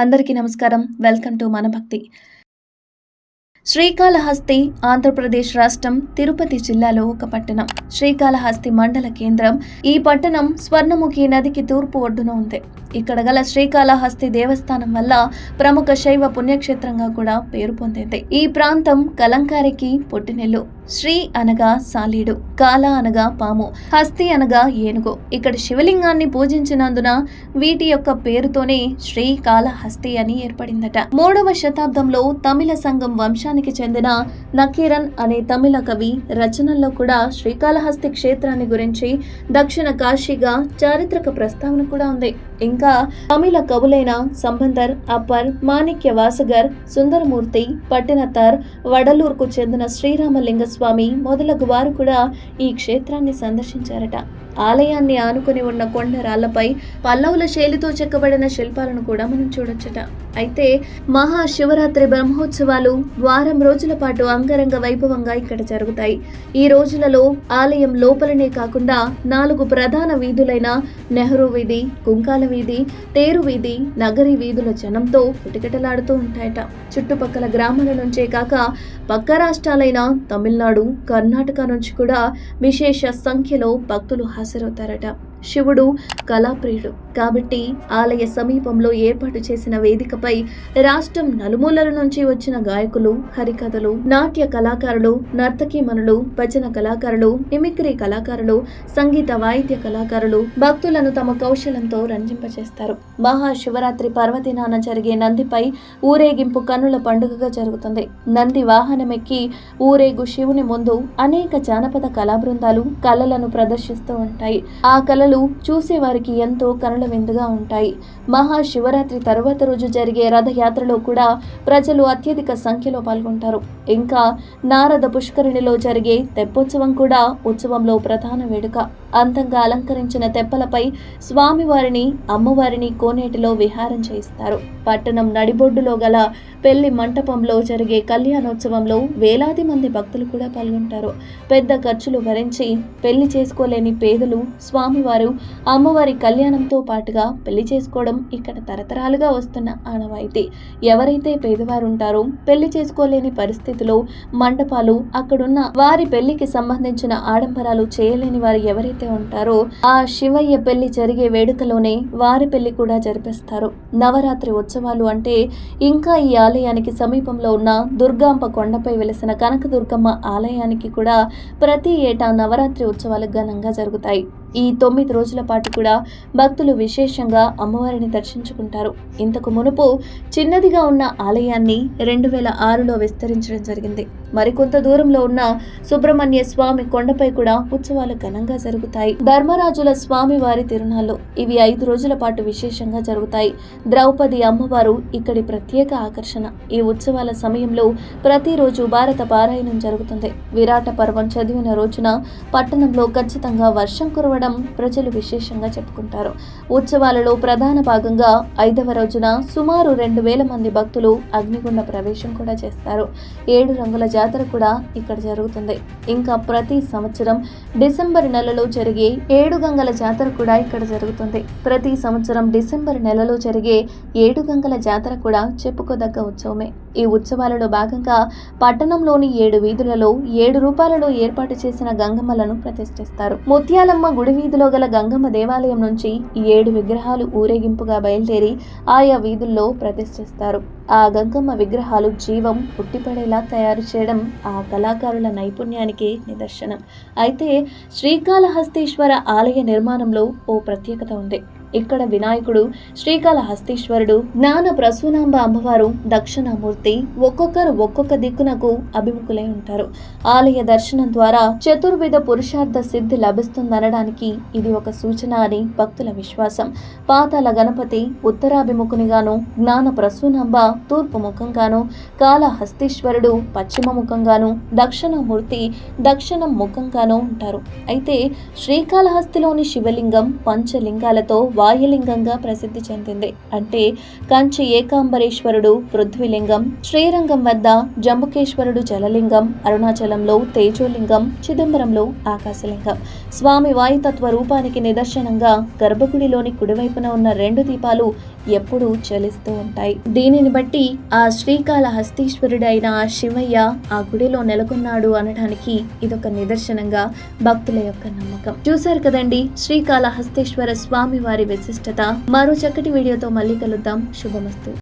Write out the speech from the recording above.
అందరికీ నమస్కారం. Welcome to మన భక్తి శ్రీకాళహస్తి ఆంధ్రప్రదేశ్ రాష్ట్రం తిరుపతి జిల్లాలో ఒక పట్టణం. శ్రీకాళహస్తి మండల కేంద్రం. ఈ పట్టణం స్వర్ణముఖి నదికి తూర్పు ఒడ్డున ఉంది. ఇక్కడ గల శ్రీకాళహస్తి దేవస్థానం వల్ల ప్రముఖ శైవ పుణ్యక్షేత్రంగా కూడా పేరు పొందింది. ఈ ప్రాంతం కలంకారికి పుట్టినెల్లు. శ్రీ అనగా సాలీడు కాల అనగా పాము హస్తి అనగా ఏనుగు. ఇక్కడ శివలింగాన్ని పూజించినందున వీటి యొక్క పేరుతోనే శ్రీ కాళహస్తి అని ఏర్పడిందట. మూడవ శతాబ్దంలో తమిళ సంఘం వంశానికి చెందిన నకీరన్ అనే తమిళ కవి రచనల్లో కూడా శ్రీకాళహస్తి క్షేత్రాన్ని గురించి దక్షిణ కాశీగా చారిత్రక ప్రస్తావన కూడా ఉంది. ఇంకా తమిళ కవులైన సంబందర్ అప్పర్ మాణిక్య వాసగర్ సుందరమూర్తి పట్టినతార్ వడలూర్కు చెందిన శ్రీరామలింగ స్వామి మొదలగు వారు కూడా ఈ క్షేత్రాన్ని సందర్శించారట. ఆలయాన్ని ఆనుకుని ఉన్న కొండ రాళ్ళపై పల్లవుల శైలితో చెక్కబడిన శిల్పాలను కూడా మనం చూడొచ్చట. అయితే మహాశివరాత్రి బ్రహ్మోత్సవాలు వారం రోజుల పాటు అంగరంగ వైభవంగా ఇక్కడ జరుగుతాయి. ఈ రోజులలో ఆలయం లోపలనే కాకుండా నాలుగు ప్రధాన వీధులైన నెహ్రూ వీధి కుంకాల వీధి తేరు వీధి నగరి వీధుల జనంతో కిటకిటలాడుతూ ఉంటాయట. చుట్టుపక్కల గ్రామాల నుంచే కాక పక్క రాష్ట్రాలైన తమిళనాడు కర్ణాటక నుంచి కూడా విశేష సంఖ్యలో భక్తులు హాజరవుతారట. శివుడు కళాప్రియుడు. కాబట్టి ఆలయ సమీపంలో ఏర్పాటు చేసిన వేదికపై రాష్ట్రం నలుమూలల నుంచి వచ్చిన గాయకులు హరికథలు నాట్య కళాకారులు నర్తకీమణులు భజన కళాకారులు మిమిక్రీ కళాకారులు సంగీత వాయిద్య కళాకారులు భక్తులను తమ కౌశలంతో రంజింపచేస్తారు. మహాశివరాత్రి పర్వదినాన జరిగే నందిపై ఊరేగింపు కన్నుల పండుగగా జరుగుతుంది. నంది వాహనమెక్కి ఊరేగు శివుని ముందు అనేక జానపద కళా బృందాలు కళలను ప్రదర్శిస్తూ ఉంటాయి. ఆ కళ కళలు చూసేవారికి ఎంతో కనుల విందుగా ఉంటాయి. మహాశివరాత్రి తరువాత రోజు జరిగే రథయాత్రలో కూడా ప్రజలు అత్యధిక సంఖ్యలో పాల్గొంటారు. ఇంకా నారద పుష్కరిణిలో జరిగే తెప్పోత్సవం కూడా ఉత్సవంలో ప్రధాన వేడుక. అందంగా అలంకరించిన తెప్పలపై స్వామివారిని అమ్మవారిని కోనేటిలో విహారం చేయిస్తారు. పట్టణం నడిబొడ్డులో గల పెళ్ళి మంటపంలో జరిగే కళ్యాణోత్సవంలో వేలాది మంది భక్తులు కూడా పాల్గొంటారు. పెద్ద ఖర్చులు భరించి పెళ్ళి చేసుకోలేని పేదలు స్వామివారి అమ్మవారి కళ్యాణంతో పాటుగా పెళ్ళి చేసుకోవడం ఇక్కడ తరతరాలుగా వస్తున్న ఆనవాయితీ. ఎవరైతే పేదవారు ఉంటారో పెళ్ళి చేసుకోలేని పరిస్థితిలో మండపాలు అక్కడున్న వారి పెళ్ళికి సంబంధించిన ఆడంబరాలు చేయలేని వారు ఎవరైతే ఉంటారో ఆ శివయ్య పెళ్ళి జరిగే వేడుకలోనే వారి పెళ్ళి కూడా జరిపిస్తారు. నవరాత్రి ఉత్సవాలు అంటే ఇంకా ఈ ఆలయానికి సమీపంలో ఉన్న దుర్గాంప కొండపై వెలిసిన కనకదుర్గమ్మ ఆలయానికి కూడా ప్రతి ఏటా నవరాత్రి ఉత్సవాలు ఘనంగా జరుగుతాయి. ఈ తొమ్మిది రోజుల పాటు కూడా భక్తులు విశేషంగా అమ్మవారిని దర్శించుకుంటారు. ఇంతకు మునుపు చిన్నదిగా ఉన్న ఆలయాన్ని రెండు వేల ఆరులో విస్తరించడం జరిగింది. మరికొంత దూరంలో ఉన్న సుబ్రహ్మణ్య స్వామి కొండపై కూడా ఉత్సవాలు ఘనంగా జరుగుతాయి. ధర్మరాజుల స్వామి వారి తిరునాళ్ళు ఇవి ఐదు రోజుల పాటు విశేషంగా జరుగుతాయి. ద్రౌపది అమ్మవారు ఇక్కడి ప్రత్యేక ఆకర్షణ. ఈ ఉత్సవాల సమయంలో ప్రతిరోజు భారత పారాయణం జరుగుతుంది. విరాట పర్వం చదివిన రోజున పట్టణంలో ఖచ్చితంగా వర్షం కురవడం ప్రజలు విశేషంగా చెప్పుకుంటారు. ఉత్సవాలలో ప్రధాన భాగంగా ఐదవ రోజున సుమారు రెండు వేల మంది భక్తులు అగ్నిగుండ ప్రవేశం కూడా చేస్తారు. ఏడు రంగుల జాతర కూడా ఇక్కడ జరుగుతుంది. ఇంకా ప్రతి సంవత్సరం డిసెంబర్ నెలలో జరిగే ఏడు గంగల జాతర కూడా ఇక్కడ జరుగుతుంది. ప్రతి సంవత్సరం డిసెంబర్ నెలలో జరిగే ఏడు గంగల జాతర కూడా చెప్పుకోదగ్గ ఉత్సవమే. ఈ ఉత్సవాలలో భాగంగా పట్టణంలోని ఏడు వీధులలో ఏడు రూపాయలలో ఏర్పాటు చేసిన గంగమ్మలను ప్రతిష్ఠిస్తారు. ముత్యాలమ్మ గుడి వీధిలో గల గంగమ్మ దేవాలయం నుంచి ఏడు విగ్రహాలు ఊరేగింపుగా బయలుదేరి ఆయా వీధుల్లో ప్రతిష్ఠిస్తారు. ఆ గంగమ్మ విగ్రహాలు జీవం పుట్టిపడేలా తయారు చేయడం ఆ కళాకారుల నైపుణ్యానికి నిదర్శనం. అయితే శ్రీకాళహస్తీశ్వర ఆలయ నిర్మాణంలో ఓ ప్రత్యేకత ఉంది. ఇక్కడ వినాయకుడు శ్రీకాళహస్తీశ్వరుడు జ్ఞాన ప్రసూనాంబ అమ్మవారు దక్షిణామూర్తి ఒక్కొక్కరు ఒక్కొక్క దిక్కునకు అభిముఖులై ఉంటారు. ఆలయ దర్శనం ద్వారా చతుర్విధ పురుషార్థ సిద్ధి లభిస్తుందనడానికి ఇది ఒక సూచన అని భక్తుల విశ్వాసం. పాతాల గణపతి ఉత్తరాభిముఖునిగాను జ్ఞాన ప్రసూనాంబ తూర్పు ముఖంగాను కాళహస్తీశ్వరుడు పశ్చిమ ముఖంగాను దక్షిణామూర్తి దక్షిణం ముఖంగాను ఉంటారు. అయితే శ్రీకాళహస్తిలోని శివలింగం పంచలింగాలతో వాయులింగంగా ప్రసిద్ధి చెందింది. అంటే కంచి ఏకాంబరేశ్వరుడు పృథ్వీలింగం శ్రీరంగం వద్ద జంబుకేశ్వరుడు జలలింగం అరుణాచలంలో తేజోలింగం చిదంబరంలో ఆకాశలింగం. స్వామి వాయుతత్వ రూపానికి నిదర్శనంగా గర్భగుడిలోని కుడివైపున ఉన్న రెండు దీపాలు ఎప్పుడూ చలిస్తూ ఉంటాయి. దీనిని బట్టి ఆ శ్రీకాళహస్తీశ్వరుడైన శివయ్య ఆ గుడిలో నెలకొన్నాడు అనడానికి ఇదొక నిదర్శనంగా భక్తుల యొక్క నమ్మకం. చూశారు కదండి శ్రీకాళహస్తీశ్వర స్వామి వారి విశిష్టత. మరో చక్కటి వీడియోతో మళ్ళీ కలుద్దాం. శుభమస్తు.